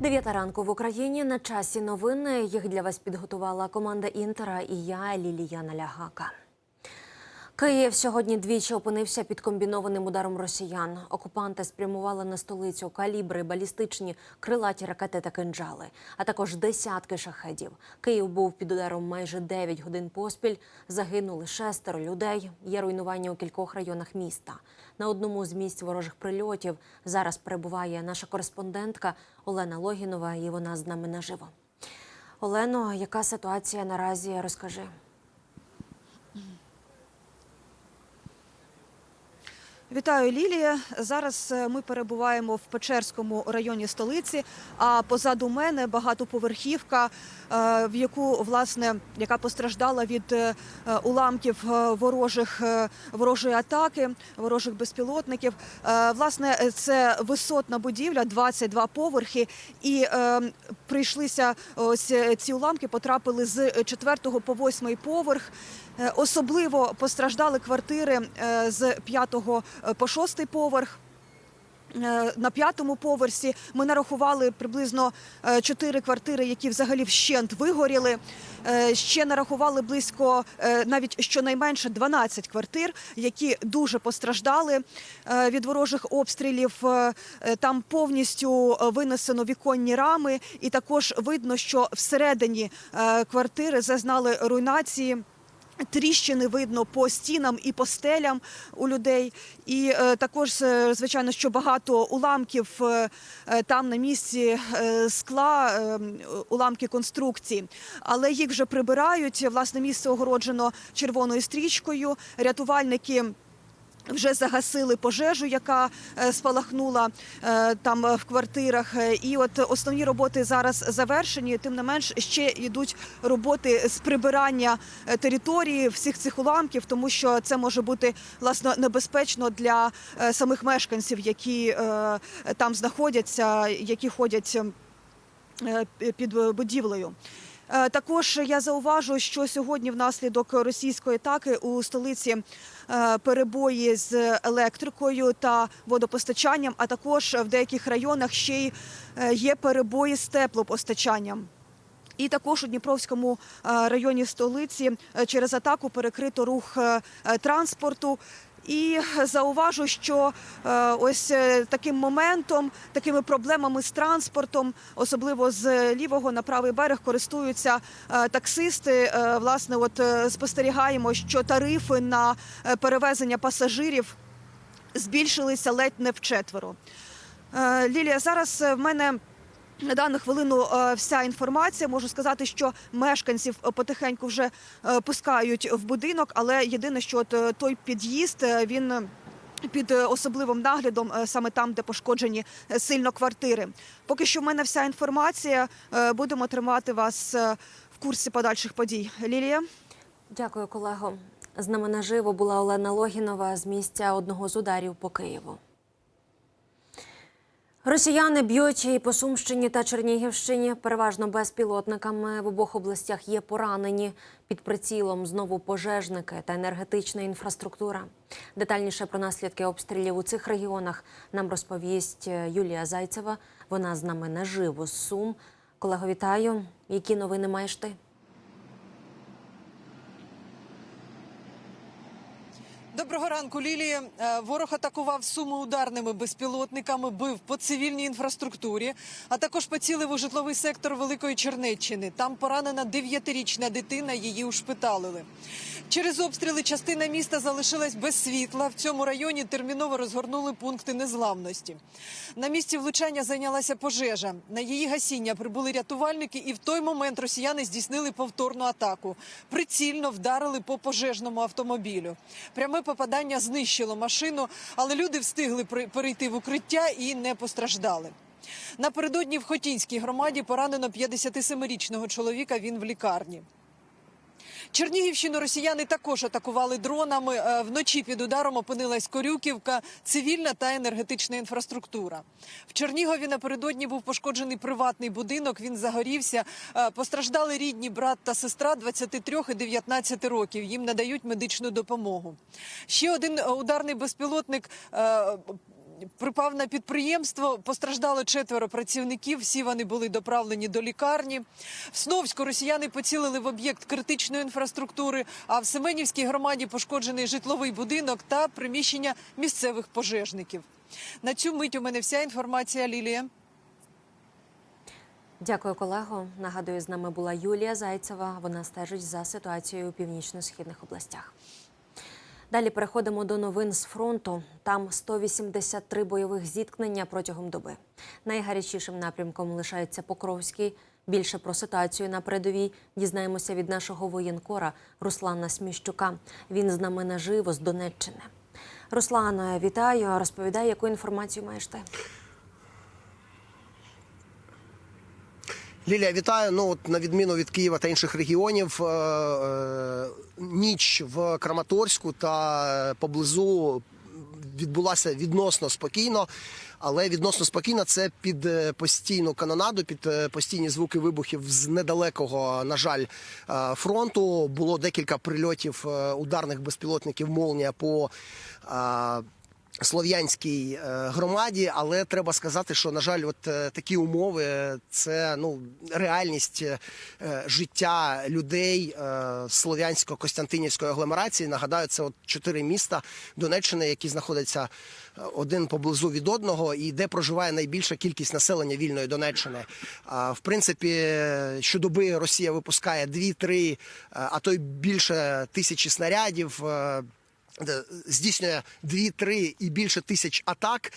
Дев'ята ранку в Україні на часі новини. Їх для вас підготувала команда Інтера і я, Лілія Налягака. Київ сьогодні двічі опинився під комбінованим ударом росіян. Окупанти спрямували на столицю калібри, балістичні крилаті ракети та кинджали, а також десятки шахедів. Київ був під ударом майже 9 годин поспіль. Загинули шестеро людей. Є руйнування у кількох районах міста. На одному з місць ворожих прильотів зараз перебуває наша кореспондентка Олена Логінова, і вона з нами наживо. Олено, яка ситуація наразі? Розкажи. Вітаю, Лілія. Зараз е, ми перебуваємо в Печерському районі столиці. А позаду мене багатоповерхівка, е, в яку власне яка постраждала від е, уламків ворожих ворожої атаки, ворожих безпілотників. Власне, це висотна будівля, 22 поверхи, і прийшлися ось ці уламки, потрапили з 4 по 8 поверх. Особливо постраждали квартири з 5 по 6 поверх. Е, На п'ятому поверсі ми нарахували приблизно е, чотири квартири, які взагалі вщент вигоріли. Е, Ще нарахували близько е, навіть щонайменше 12 квартир, які дуже постраждали е, від ворожих обстрілів. Е, е, Там повністю е, винесено віконні рами, і також видно, що всередині е, квартири зазнали руйнації. Тріщини видно по стінам і по стелям у людей, і е, також е, звичайно, що багато уламків е, е, там на місці е, скла, е, уламки конструкції, але їх вже прибирають. Власне місце огороджено червоною стрічкою. Рятувальники. Вже загасили пожежу, яка е, спалахнула е, там е, в квартирах. І от основні роботи зараз завершені. Тим не менш, ще йдуть роботи з прибирання території всіх цих уламків, тому що це може бути власне небезпечно для самих мешканців, які там знаходяться, які ходять. Під будівлею також я зауважу, що сьогодні, внаслідок російської атаки, у столиці е, перебої з електрикою та водопостачанням, а також в деяких районах ще й е, є перебої з теплопостачанням. І також у Дніпровському е, районі столиці е, через атаку перекрито рух е, е, транспорту. І зауважу, що е, ось е, таким моментом, такими проблемами з транспортом, особливо з лівого на правий берег, користуються е, таксисти. Власне, от спостерігаємо, що тарифи на перевезення пасажирів збільшилися ледь не вчетверо. Е, Лілія, зараз в мене. На дану хвилину е, вся інформація можу сказати, що мешканців е, потихеньку вже е, пускають в будинок, але єдине, що от той під'їзд він. Під особливим наглядом, саме там, де пошкоджені сильно квартири. Поки що в мене вся інформація. Будемо тримати вас в курсі подальших подій. Лілія. Дякую, колего. З нами наживо була Олена Логінова з місця одного з ударів по Києву. Росіяни б'ють і по Сумщині та Чернігівщині, переважно безпілотниками. В обох областях є поранені. Під прицілом знову пожежники та енергетична інфраструктура. Детальніше про наслідки обстрілів у цих регіонах нам розповість е, Юлія Зайцева. Вона з нами наживо з Сум. Колего, вітаю. Які новини маєш ти? Доброго ранку, Лілія. Е, Ворог атакував суми ударними безпілотниками, бив по цивільній інфраструктурі, а також поцілив у житловий сектор Великої Чернеччини. Там поранена дев'ятирічна дитина, її ушпиталили. Через обстріли частина міста залишилась без світла. В цьому районі терміново розгорнули пункти незламності. На місці влучання зайнялася пожежа. На її гасіння прибули рятувальники, і в той момент росіяни здійснили повторну атаку. Прицільно вдарили по пожежному автомобілю. Пряме попадання знищило машину, але люди встигли перейти в укриття і не постраждали. Напередодні в Хотінській громаді поранено 57-річного чоловіка. Він в лікарні. Чернігівщину росіяни також атакували дронами. Е, Вночі під ударом опинилась Корюківка, цивільна та енергетична інфраструктура. В Чернігові напередодні був пошкоджений приватний будинок. Він загорівся. Е, Постраждали рідні брат та сестра 23 і 19 років. Їм надають медичну допомогу. Ще один е, ударний безпілотник. Припав на підприємство. Постраждало четверо працівників. Всі вони були доправлені до лікарні. В Сновську росіяни поцілили в об'єкт критичної інфраструктури. А в Семенівській громаді пошкоджений житловий будинок та приміщення місцевих пожежників. На цю мить у мене вся інформація. Лілія. Дякую, колего. Нагадую, з нами була Юлія Зайцева. Вона стежить за ситуацією у північно-східних областях. Далі переходимо до новин з фронту. Там 183 бойових зіткнення протягом доби. Найгарячішим напрямком лишається Покровський. Більше про ситуацію на передовій дізнаємося від нашого воєнкора Руслана Сміщука. Він з нами наживо з Донеччини. Руслано, вітаю. Розповідай, яку інформацію маєш ти. Лілія, вітаю. Ну от на відміну від Києва та інших регіонів, е, е, ніч в Краматорську та поблизу відбулася відносно спокійно. Але відносно спокійно це під е, постійну канонаду, під е, постійні звуки вибухів з недалекого, на жаль, е, фронту. Було декілька прильотів е, ударних безпілотників Молнія по е, слов'янській е, громаді, але треба сказати, що на жаль, от е, такі умови це ну реальність е, життя людей слов'янсько-костянтинівської агломерації. Нагадаю, це от чотири міста Донеччини, які знаходяться один поблизу від одного, і де проживає найбільша кількість населення вільної Донеччини. В принципі, щодоби Росія випускає 2-3, е, а то й більше тисячі снарядів. Е, здійснює 2-3 і більше тисяч атак.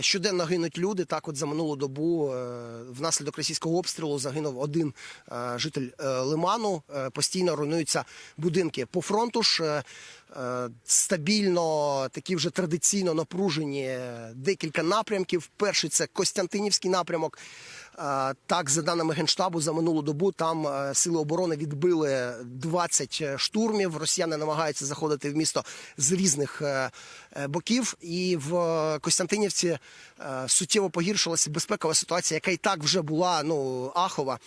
Щоденно гинуть люди. Так, от за минулу добу е, внаслідок російського обстрілу загинув один е, житель е, Лиману. Е, Постійно руйнуються будинки. По фронту ж е, е, стабільно, такі вже традиційно напружені е, декілька напрямків. Перший це Костянтинівський напрямок. Е, Так, за даними генштабу, за минулу добу там е, сили оборони відбили 20 штурмів. Росіяни намагаються заходити в місто з різних е, е, боків. І в е, Костянтинівці е, суттєво погіршилася безпекова ситуація, яка і так вже була ну ахова.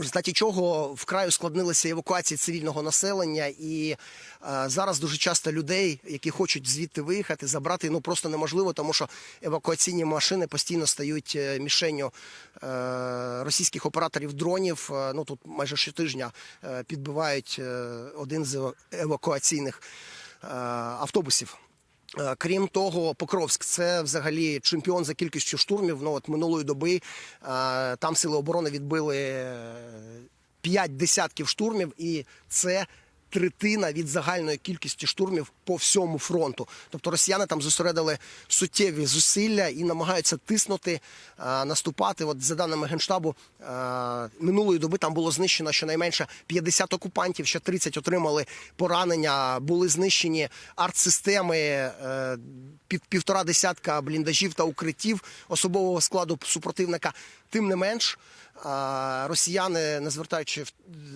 В результаті чого вкрай ускладнилися евакуації цивільного населення, і е, зараз дуже часто людей, які хочуть звідти виїхати, забрати ну просто неможливо, тому що евакуаційні машини постійно стають е, мішенню е, російських операторів дронів. Е, ну тут майже щотижня е, підбивають е, один з евакуаційних е, автобусів. Е, Крім того, Покровськ це взагалі чемпіон за кількістю штурмів. Ну от минулої доби е, там сили оборони відбили е, п'ять десятків штурмів, і це третина від загальної кількості штурмів по всьому фронту. Тобто росіяни там зосередили суттєві зусилля і намагаються тиснути, е, наступати. От за даними генштабу, е, минулої доби там було знищено щонайменше 50 окупантів, ще 30 отримали поранення. Були знищені артсистеми е, під півтора десятка бліндажів та укриттів особового складу супротивника. Тим не менш. Росіяни, не звертаючи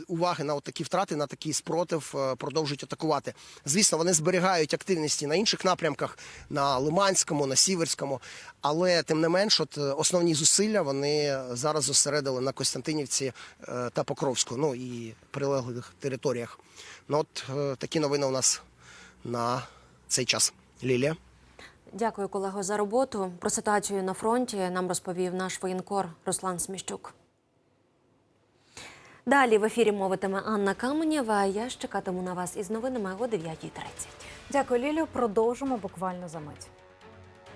уваги на такі втрати, на такий спротив, е, продовжують атакувати. Звісно, вони зберігають активність і на інших напрямках, на Лиманському, на Сіверському, але тим не менш, от е, основні зусилля вони зараз зосередили на Костянтинівці е, та Покровську, ну і прилеглих територіях. Ну от такі новини у нас на цей час. Лілія. Дякую, колего, за роботу. Про ситуацію на фронті нам розповів наш воєнкор Руслан Сміщук. Далі в ефірі мовитиме Анна Каменєва. Я ж чекатиму на вас із новинами о 9.30. Дякую, Лілю. Продовжимо буквально за мить.